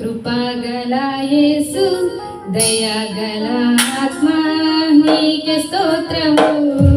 కృపగలయేసు దయగల ఆత్మ నీకే స్తోత్రము.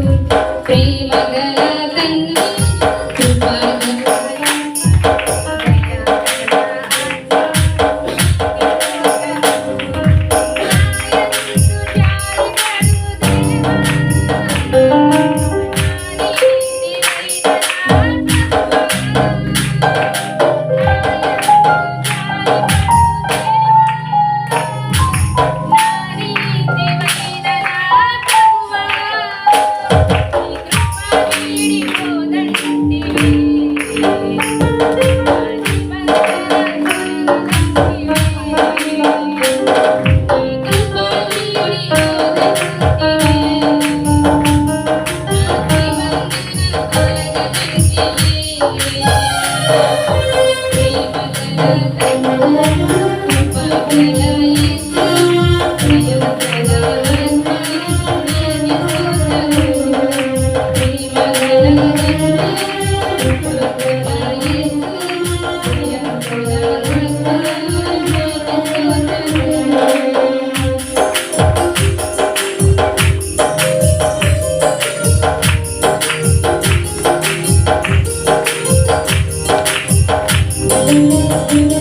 you.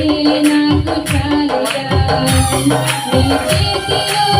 Thank you.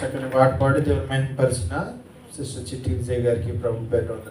చక్కని పాట పాడి దేవుని మహిమ పరిచిన సిస్టర్ చిట్టి విజయ్ గారికి ప్రభు పేరు వందనాలు.